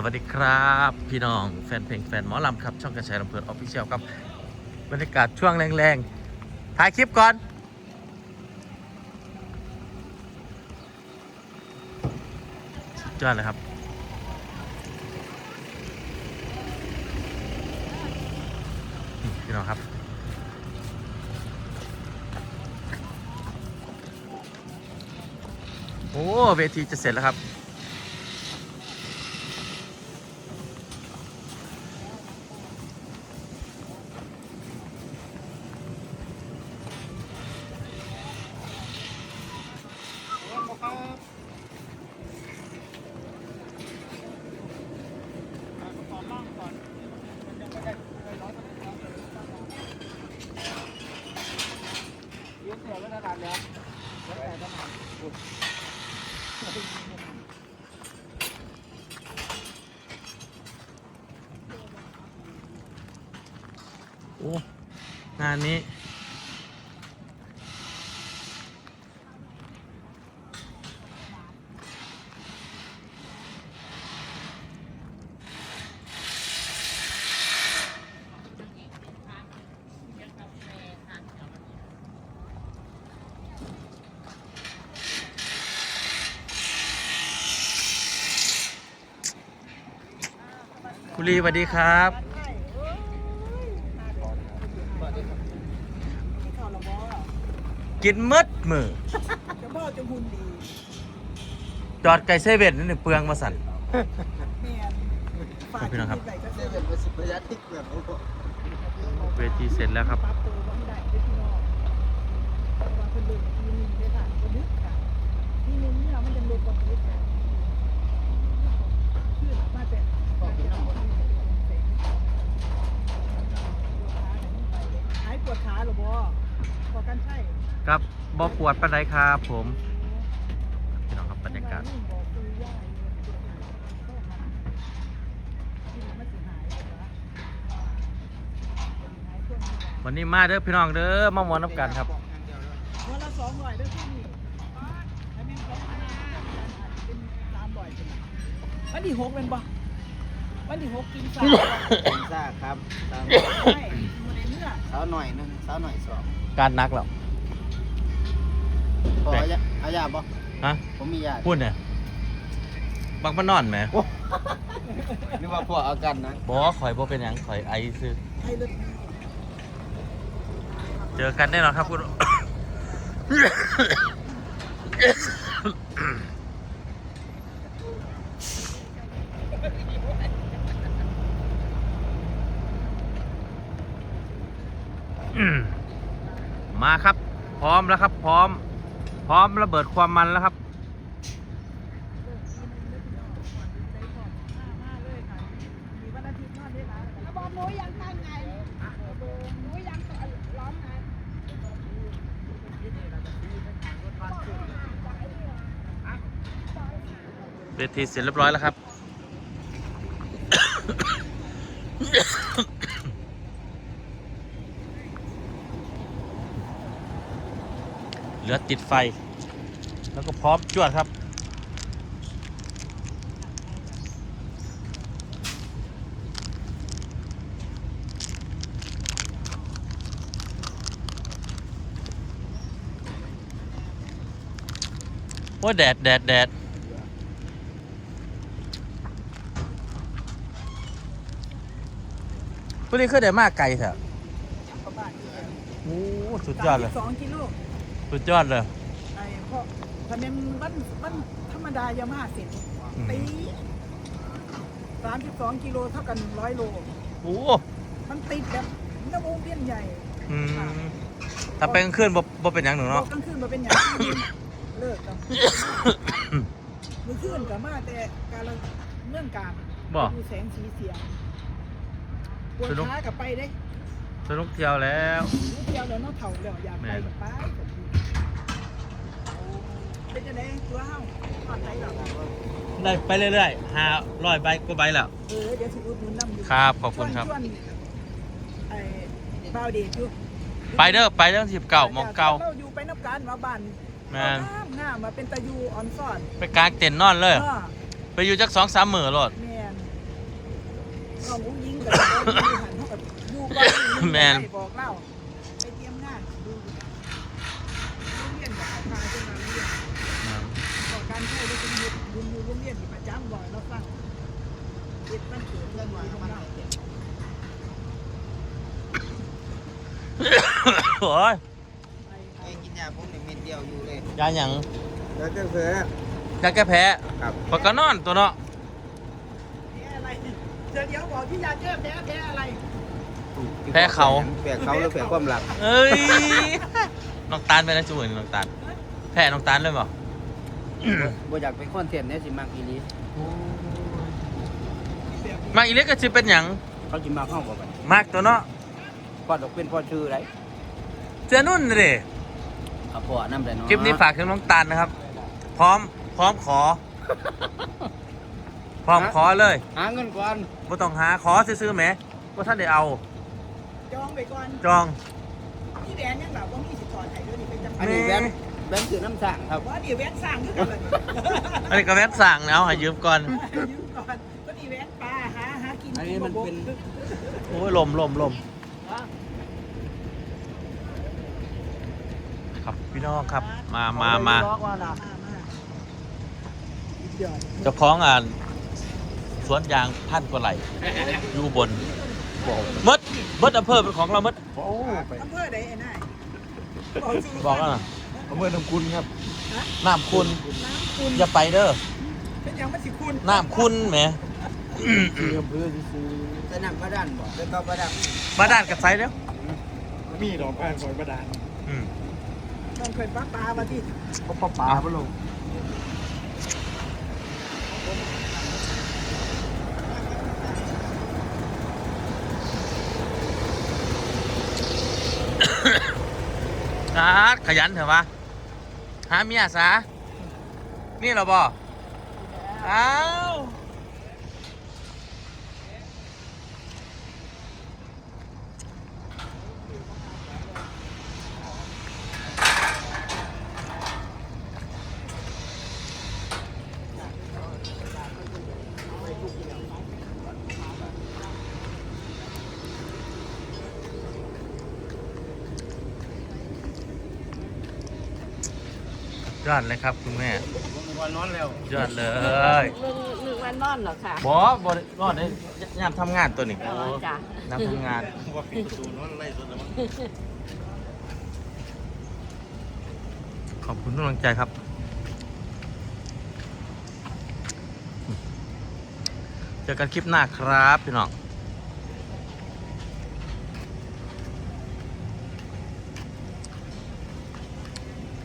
สวัสดีครับ พี่น้องแฟนเพลงแฟนหมอลำครับ ช่องกระชายลำเพลินออฟฟิเชียลครับบรรยากาศช่วงแรงๆถ่ายคลิปก่อน สุดยอดเลยครับ พี่น้องครับโอ้เวทีจะเสร็จแล้วครับ โอ้งานนี้ คุณลีสวัสดีครับ กินมืดมือจะพ่อจะหุ่นดีจอดไก่เซเว่นนั่นหนึ่งเปลืองมาสั่น แม่นฝากพี่น้องครับที่ไหนก็เซเซเว่นเป็นสิบประหยัดที่เกิดโอ้โหเวทีเสร็จแล้วครับ ปรับตัวบ่ได้เด้อพี่น้องวางเป็นเรื่องที่นึงได้ค่ะบ่นึกค่ะที่นึงเนี่ยมันจะลดบ่นึกค่ะชื่อมาแต่บอกพี่น้องหายปวดขาหรอบ่ พอกันใช่ครับบอปวดปันไดครับผมพี่น้องครับบรรยากาศวันนี้มาเด้อพี่น้องเด้อมามวนน้ำกันครับวันละสองร้อยเด้อพี่นี่อันนี้สองพันห้าเป็นสามร้อยเป็นวันที่หกเป็นบ่วันที่หกกินสามร้อยพิซซ่าครับตามไม่อยู่ในเนื้อสาวหน่อยหนึงสาวหน่อยสอง การนักแล้วพอเอายาเอายาบ่ฮะผมมียาพูดเนี่ยบักมานอนไหมนึกว่าพวกเอากันนะบอข่อยบอเป็นหยังข่อยไอซื้อไอ้เลือดเจอกันแน่นอนครับคุณ มาครับ พร้อมแล้วครับ พร้อม พร้อมระเบิดความมันแล้วครับ แล้วบอกหนูยังตั้งไงหนูยังร้องไงเวทีเสร็จเรียบร้อยแล้วครับ ลือติดไฟ แล้วก็พร้อมจวดครับ โอ้แดดแดดแดดพวกนี้คือได้มากไกลเถอะโอ้ สุดยอดเลย สองกิโล สุดยอดเลย ไอ้พวกถ้าเป็นวันวันธรรมดายามาเสร็จอืม ตีสามสิบสองกิโลเท่ากันหนึ่งร้อยโล โอ้มันติดแบบน้ำวงเวียนใหญ่อืมถ้าไปกลางคืนบ่บ่เป็นอย่างหนึ่งรเนาะถกลางคืนมาเป็นอย่างที่เลิกกันมือคืนกับมาแต่การละเรื่องการบ่ ดูแสงสีเสียงปวดสนุกขากับไปเด้สนุกเที่ยวแล้ว รู้เที่ยวแล้วเนาะเถ่าแล้วอยากไปกับไป เป็นจะได้ตัวเฮาผ่อนใจหรอได้ไปเรื่อยๆหาร้อยใบก็ใบแล้ว เออเดี๋ยวสิอุดหนุนน้ำอยู่ครับขอบคุณครับชวนไอ้บ่าวเดชอยู่ไปเด้อไปเด้อสิบเก่ามองเก่า เราอยู่ไปนับการมาบ้านแม่นน้ำหน้ามาเป็นตะยูออนซ่อนไปกลางเต็นท์นอนเลยเออไปอยู่จักสองสามหมื่นรถ แม่นน้องอุ้งยิงกับน้องยิงหันเท่ากับดูก่อนแมนบอกเล่าไปเตรียมงานดูโรงเรียนกับเขาพาขึ้นมาเรียนบอกการใช้ได้เป็นยุคยุคยุคโรงเรียนที่ประจำบ่อยเราฟังเด็กมันเกิดเรื่องอะไรของเราโอ้ยไอ้กินยาพวกนี้เม็ดเดียวอยู่เลยยาหยังแล้วก็เสือยาแก้แพ้ครับปากกานอนตัวเนาะแพ้อะไรเดี๋ยวเดี๋ยวบอกที่ยาแก้แพ้แพ้อะไร แพ้เขาแพ้เขาหรือแพ้ความรักเอ้ยน้องตาลไปนะจูนน้องตาลแพ้น้องตาลเลยบ่ บ่อยากไปคอนเทนต์เนี่ยสิมากอีหลีมาอีเล็กก็สิเป็นหยังเขาสิมาเข้าบ่กันมากตัวเนาะพ่อดอกเป็นพ่อชื่ออะไรเจอนุ่นเลยครับพ่อน้ำได้เนาะคลิปนี้ฝากถึงน้องตาลนะครับ พร้อมพร้อมขอ พร้อมขอเลยหาเงินก่อนบ่ต้องหาขอซื้อๆแหมว่าท่านได้เอา จองไปก่อนจองนี่แหวนยังแบบว่ามีสิทธิ์ถอนไถ่ด้วยนี่เป็นจำอันนี้แบน แบนคือน้ำสั่งครับว่าเดี๋ยวแหวนสร้างขึ้นกันเลยอันนี้ก็แวบสั่งนะเอาให้ยืมก่อนยืมก่อนก็นี่แหวนปลาหาหากินอันนี้มันเป็นโอ้ยลมลมลมครับพี่น้องครับมามามาล็อกว่าล่ะเดี๋ยวเจ้าของอ่านสวนยางพันกว่าไหลอยู่บนมดมดอำเภอเป็นของเรามดโอ้ไปอำเภอใดไอ้นายบอกสิบอก แล้วนะอำเภอน้ำคุณครับน้ำคุณ น้ำคุณอย่าไปเด้อ เป็นยังไม่สิคุณน้ำคุณแหมคืออำเภอซื้อสนามพระดันบ่แล้วก็พระดันมาด้านกับไซเด้อมีดอกการฝอยประดานอืมต้องเคยปลาปลามาที่เขาปลาปลาพระลงสาดขยันเถอะวะ หาเมียสานี่เหราบออ้าว ยอดเลยครับคุณแม่วันนอนแล้วยอดเลยหนึ่งหนึ่งวันนอนเหรอคะบอบอรอดได้ยามทำงานตัวนี้อ๋อจ้ะยามทำงานว่าปิดประตูนอนไล่สดแล้วมั้งขอบคุณทุกกำลังใจครับ เจอกันคลิปหน้าครับพี่น้อง